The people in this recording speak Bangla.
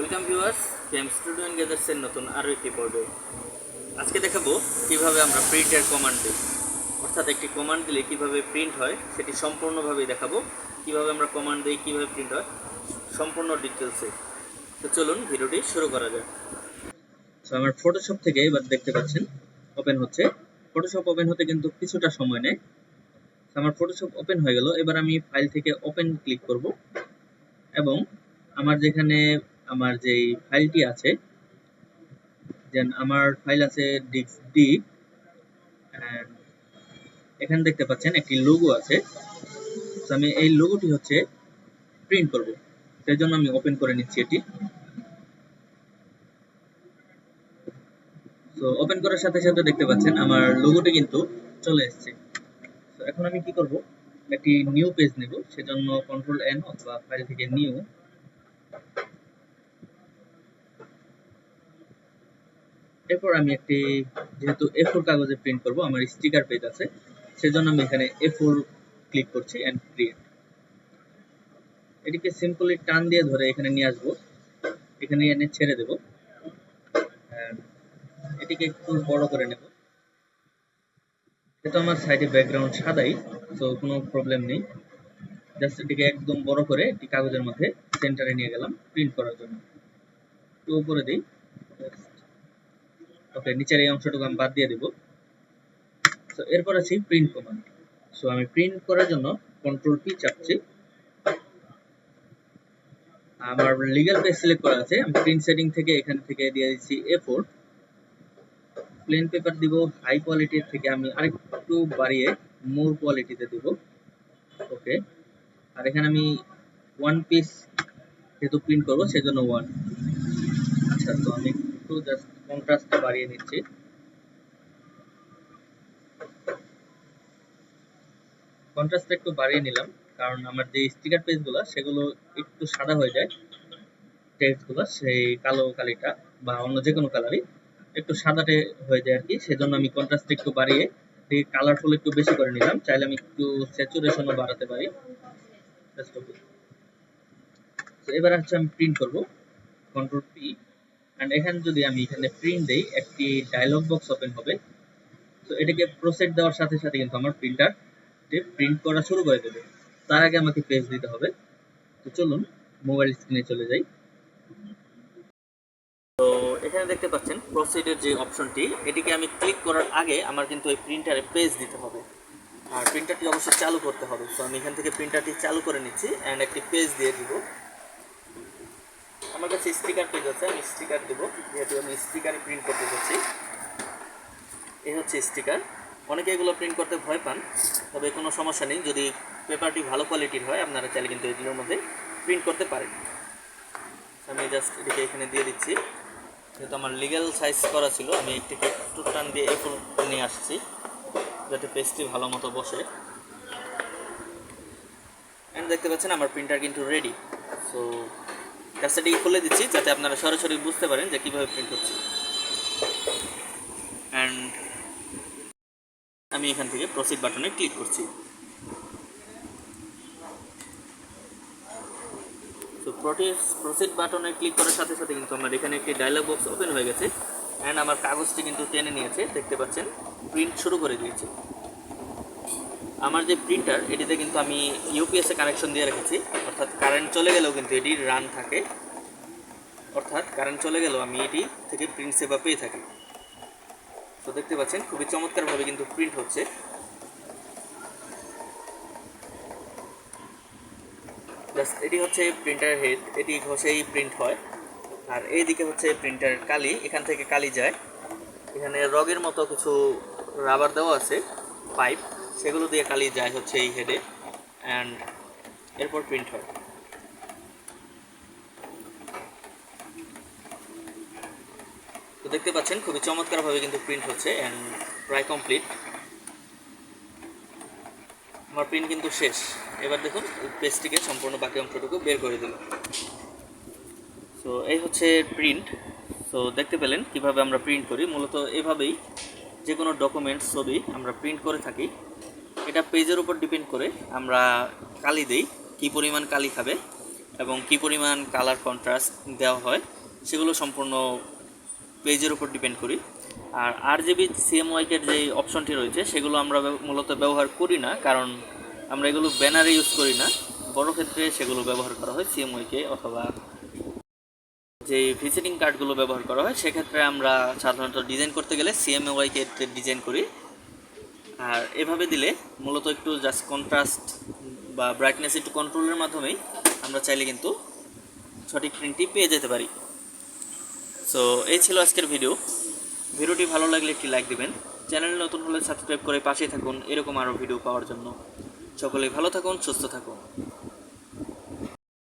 ওয়েলকাম ভিউয়ার্স গেম স্টুডিও গ্যাদার্সের নতুন আরও একটি পর্বে আজকে দেখাবো কীভাবে আমরা প্রিন্টের কমান্ড দিই। অর্থাৎ একটি কমান্ড দিলে কীভাবে প্রিন্ট হয়, সেটি সম্পূর্ণভাবেই দেখাবো। কীভাবে আমরা কমান্ড দিই, কীভাবে প্রিন্ট হয়, সম্পূর্ণ ডিটেলসে তো চলুন ভিডিওটি শুরু করা যাক। তো আমার ফটোশপ থেকে এবার দেখতে পাচ্ছেন ওপেন হচ্ছে। ফটোশপ ওপেন হতে কিন্তু কিছুটা সময় নেয়। আমার ফটোশপ ওপেন হয়ে গেল। এবার আমি ফাইল থেকে ওপেন ক্লিক করব। এবং আমার যেখানে আমার যেই ফাইলটি আছে দেন আমার ফাইল আছে ডিক্স ডি এখানে দেখতে পাচ্ছেন একটি লোগো আছে। আমি এই লোগোটি হচ্ছে প্রিন্ট করব। সেই জন্য আমি ওপেন করে নিচ্ছি এটি। তো ওপেন করার সাথে সাথে দেখতে পাচ্ছেন আমার লোগোটি কিন্তু চলে এসেছে। তো এখন আমি কি করব? একটি নিউ পেজ নেব, সেজন্য কন্ট্রোল এন অথবা ফাইল থেকে নিউ এরপর আমি একটি, যেহেতু এ ফোর কাগজে প্রিন্ট করব, আমার স্টিকার পেজ আছে, সেজন্য আমি এখানে এ ফোর ক্লিক করছি এন্ড ক্রিয়েট এটিকে সিম্পলি টান দিয়ে ধরে এখানে নিয়ে আসব। এখানে এনে ছেড়ে দেব। And এটিকে একটু বড় করে নেব। যেহেতু আমার সাইডে ব্যাকগ্রাউন্ড সাদাই, তো কোনো প্রবলেম নেই। জাস্ট এটিকে একদম বড় করে একটি কাগজের মধ্যে সেন্টারে নিয়ে গেলাম প্রিন্ট করার জন্য। একটু উপরে দিই। ওকে নিচের এই অংশটুকু আমি বাদ দিয়ে দেব। তো এরপর আছে প্রিন্ট কমান্ড সো আমি প্রিন্ট করার জন্য কন্ট্রোল পি চাপছি। আমার লিগ্যাল পেজ সিলেক্ট করা আছে। আমি প্রিন্ট সেটিং থেকে এখান থেকে দিয়ে দিচ্ছি এ ফোর প্লেন পেপার দিব হাই কোয়ালিটির থেকে আমি আরেকটু বাড়িয়ে মোর কোয়ালিটিতে দিব। ওকে আর এখানে আমি ওয়ান পিস যেহেতু প্রিন্ট করব, সেজন্য ওয়ান আচ্ছা তো আমি একটু জাস্ট কন্ট্রাস্টটা বাড়িয়ে নিচ্ছি। কন্ট্রাস্টটা একটু বাড়িয়ে নিলাম, কারণ আমার যে স্টিকার পেজগুলো সেগুলো একটু সাদা হয়ে যায়। টেক্সটগুলো সেই কালো কালিটা বা অন্য যে কোনো কালারই একটু সাদাটে হয়ে যায় আর কি সেজন্য আমি কন্ট্রাস্ট একটু বাড়িয়ে কালারফুল একটু বেশি করে নিলাম। চাইলে আমি একটু স্যাচুরেশনও বাড়াতে পারি। এবার হচ্ছে আমি প্রিন্ট করব। কন্ট্রোল পি এন্ড এখানে যদি আমি এখানে প্রিন্ট দেই, একটি ডায়লগ বক্স ওপেন হবে। তো এটাকে প্রসেস দেওয়ার সাথে সাথে কিন্তু আমার প্রিন্টার প্রিন্ট করা শুরু করে দেবে। তার আগে আমাকে পেজ দিতে হবে। তো চলুন মোবাইল স্ক্রিনে চলে যাই। তো এখানে দেখতে পাচ্ছেন প্রসিডের যে অপশনটি এটিকে আমি ক্লিক করার আগে আমার কিন্তু এই প্রিন্টারে পেজ দিতে হবে। আর প্রিন্টারটি অবশ্যই চালু করতে হবে। তো আমি এখান থেকে প্রিন্টারটি চালু করে নিচ্ছি অ্যান্ড একটি পেজ দিয়ে দিব। আমার কাছে স্টিকার পেজ আছে, আমি স্টিকার দেবো, যেহেতু আমি স্টিকারে প্রিন্ট করতে যাচ্ছি। এই হচ্ছে স্টিকার অনেকে এগুলো প্রিন্ট করতে ভয় পান, তবে কোনো সমস্যা নেই। যদি পেপারটি ভালো কোয়ালিটির হয়, আপনারা চাইলে কিন্তু এগুলোর মধ্যে প্রিন্ট করতে পারেন। আমি জাস্ট এটিকে এখানে দিয়ে দিচ্ছি। যেহেতু আমার লিগ্যাল সাইজ করা ছিল, আমি এটিকে একটু টান দিয়ে এ নিয়ে আসছি, যাতে পেজটি ভালো মতো বসে। অ্যান্ড দেখতে পাচ্ছেন, আমার প্রিন্টার কিন্তু রেডি সো কাজটাটি খুলে দিচ্ছি যাতে আপনারা সরাসরি বুঝতে পারেন যে কীভাবে প্রিন্ট হচ্ছে। অ্যান্ড আমি এখান থেকে প্রসিড বাটনে ক্লিক করছি। তো প্রসিড বাটনে ক্লিক করার সাথে সাথে কিন্তু আমার এখানে একটি ডায়লগ বক্স ওপেন হয়ে গেছে। অ্যান্ড আমার কাগজটি কিন্তু টেনে নিয়েছে, দেখতে পাচ্ছেন? প্রিন্ট শুরু করে দিয়েছে। আমার যে প্রিন্টার এটিতে কিন্তু আমি ইউপিএসে কানেকশন দিয়ে রেখেছি। অর্থাৎ কারেন্ট চলে গেলেও কিন্তু এটি রান থাকে। অর্থাৎ কারেন্ট চলে গেলেও আমি এটি থেকে প্রিন্ট সেবা পেয়ে থাকি। তো দেখতে পাচ্ছেন, খুবই চমৎকারভাবে কিন্তু প্রিন্ট হচ্ছে। জাস্ট এটি হচ্ছে প্রিন্টার হেড এটি ঘষেই প্রিন্ট হয়। আর এই দিকে হচ্ছে প্রিন্টার কালি, এখান থেকে কালি যায়। এখানে রগের মতো কিছু রাবার দেওয়া আছে পাইপ সেগুলো দিয়ে কালি যায় হচ্ছে এই হেডে অ্যান্ড এরপর প্রিন্ট হয়। তো দেখতে পাচ্ছেন, খুবই চমৎকারভাবে কিন্তু প্রিন্ট হচ্ছে অ্যান্ড প্রায় কমপ্লিট আমার প্রিন্ট কিন্তু শেষ। এবার দেখুন পেজটিকে সম্পূর্ণ বাকি অংশটুকু বের করে দিল সো এই হচ্ছে প্রিন্ট সো দেখতে পেলেন কীভাবে আমরা প্রিন্ট করি। মূলত এভাবেই যে কোনো ডকুমেন্টস ছবি আমরা প্রিন্ট করে থাকি। এটা পেজের উপর ডিপেন্ড করে আমরা কালি দেই, কি পরিমাণ কালি খাবে এবং কি পরিমাণ কালার কন্ট্রাস্ট দেওয়া হয়, সেগুলো সম্পূর্ণ পেজের উপর ডিপেন্ড করি। আর আর জিবি সিএমওয়াইকের যে অপশনটি রয়েছে, সেগুলো আমরা মূলত ব্যবহার করি না, কারণ আমরা এগুলো ব্যানারে ইউজ করি না। বড় ক্ষেত্রে সেগুলো ব্যবহার করা হয় সিএমওয়াইকে অথবা যে ভিজিটিং কার্ডগুলো ব্যবহার করা হয়, সেক্ষেত্রে আমরা সাধারণত ডিজাইন করতে গেলে সিএমওয়াইকে ডিজাইন করি আর এভাবে দিলে মূলত একটু জাস্ট কন্ট্রাস্ট বা ব্রাইটনেস একটু কন্ট্রোলের মাধ্যমেই আমরা চাইলে কিন্তু সঠিক প্রিন্টটি পেয়ে যেতে পারি। সো এই ছিল আজকের ভিডিও ভিডিওটি ভালো লাগলে একটি লাইক দেবেন। চ্যানেল নতুন হলে সাবস্ক্রাইব করে পাশে থাকুন। এরকম আরও ভিডিও পাওয়ার জন্য। সকলে ভালো থাকুন, সুস্থ থাকুন।